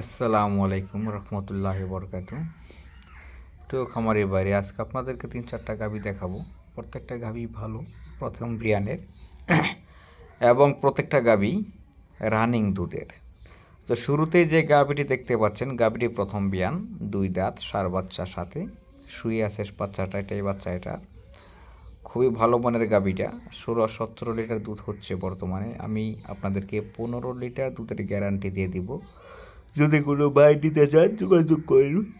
আসসালামু আলাইকুম রহমতুল্লাহ বরকাত। তো খামারের বাইরে আজকে আপনাদেরকে তিন চারটা গাভি দেখাবো। প্রত্যেকটা গাভি ভালো, প্রথম ব্রিয়ানের। এবং প্রত্যেকটা গাভি রানিং দুধের। তো শুরুতেই যে গাভিটি দেখতে পাচ্ছেন, গাভিটি প্রথম বিয়ান দুই দাঁত, সার বাচ্চার সাথে। শুয়ে আছে বাচ্চাটা, এটাই বাচ্চা এটা। খুবই ভালো মানের গাভিটা। ষোলো, সতেরো লিটার দুধ হচ্ছে বর্তমানে। আমি আপনাদেরকে পনেরো লিটার দুধের গ্যারান্টি দিয়ে দিব। যদি কোনো ভাই দিতে চান, যোগাযোগ করুন।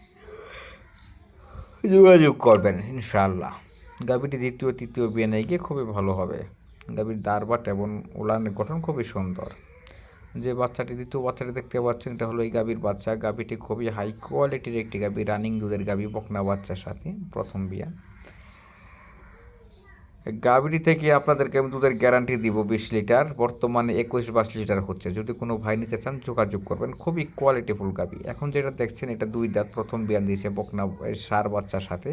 যোগাযোগ করবেন, ইনশাআল্লাহ। গাভীটি দ্বিতীয়, তৃতীয় বিয়ে নেই, গিয়ে খুবই ভালো হবে। গাভির দারবাট এবং উলানের গঠন খুবই সুন্দর। যে বাচ্চাটি দ্বিতীয় বাচ্চাটি দেখতে পাচ্ছেন, এটা হলো এই গাভীর বাচ্চা। গাভীটি খুবই হাই কোয়ালিটির একটি গাভী রানিং দুধের গাভী, বকনা বাচ্চার সাথে প্রথম বিয়া। গাভীটি থেকে আপনাদেরকে আমি দুধের গ্যারান্টি দিব বিশ লিটার, বর্তমানে একুশ বাইশ লিটার হচ্ছে। যদি কোনো ভাই নিতে চান, যোগাযোগ করবেন। খুবই কোয়ালিটিফুল গাভী। এখন যেটা দেখছেন, এটা দুই দাঁত, প্রথম বিয়ান দিয়েছে বকনা সার বাচ্চার সাথে।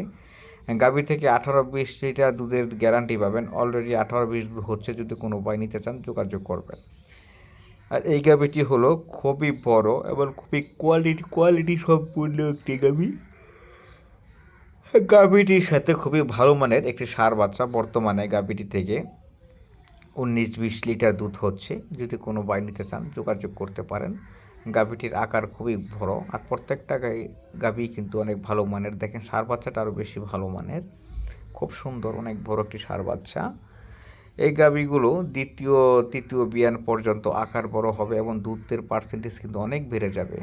গাভী থেকে আঠারো বিশ লিটার দুধের গ্যারান্টি পাবেন। অলরেডি আঠারো বিশ হচ্ছে, যদি কোনো ভাই নিতে চান, যোগাযোগ করবেন। আর এই গাভীটি হলো খুবই বড় এবং খুবই কোয়ালিটি কোয়ালিটি সম্পূর্ণ একটি গাভী। গাভীটির সাথে খুবই ভালো মানের একটি সার বাচ্চা বর্তমানে গাভীটি থেকে উনিশ বিশ লিটার দুধ হচ্ছে। যদি কোনো বাই নিতে চান, যোগাযোগ করতে পারেন। গাভীটির আকার খুবই বড় আর প্রত্যেকটা গাভী কিন্তু অনেক ভালো মানের। দেখেন, সার বাচ্চাটা আরও বেশি ভালো মানের। খুব সুন্দর, অনেক বড় একটি সার বাচ্চা। এই গাভীগুলো দ্বিতীয়, তৃতীয় বিয়ান পর্যন্ত আকার বড় হবে এবং দুধের পার্সেন্টেজ কিন্তু অনেক বেড়ে যাবে।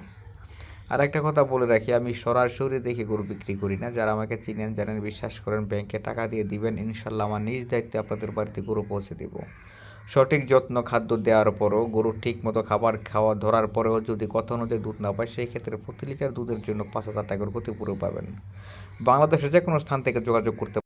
আর একটা কথা বলে রাখি, আমি সরাসরি দেখে গরু বিক্রি করি না। যারা আমাকে চিনেন, জানেন, বিশ্বাস করেন, ব্যাংকে টাকা দিয়ে দিবেন, ইনশাল্লাহ আমার নিজ দায়িত্বে আপনাদের বাড়িতে গরু পৌঁছে দেব। সঠিক, যত্ন, খাদ্য দেওয়ার পরও, গরু ঠিক মতো খাবার খাওয়া ধরার পরেও যদি কথা অনুযায়ী দুধ না পায়, সেই ক্ষেত্রে প্রতি লিটার দুধের জন্য পাঁচ হাজার টাকার ক্ষতিপূরণ পাবেন। বাংলাদেশের যে কোনো স্থান থেকে যোগাযোগ করতে